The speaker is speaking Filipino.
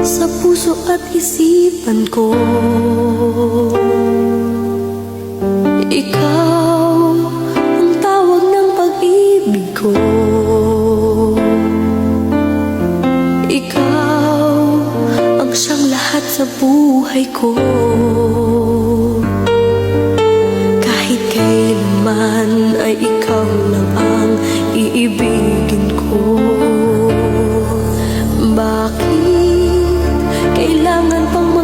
sa puso at isipan ko. Ikaw ang tawag ng pag-ibig ko. Ikaw ang siyang lahat sa buhay ko. Kahit kailanman ay ikaw lang ang iibigin ko. Kailangan pang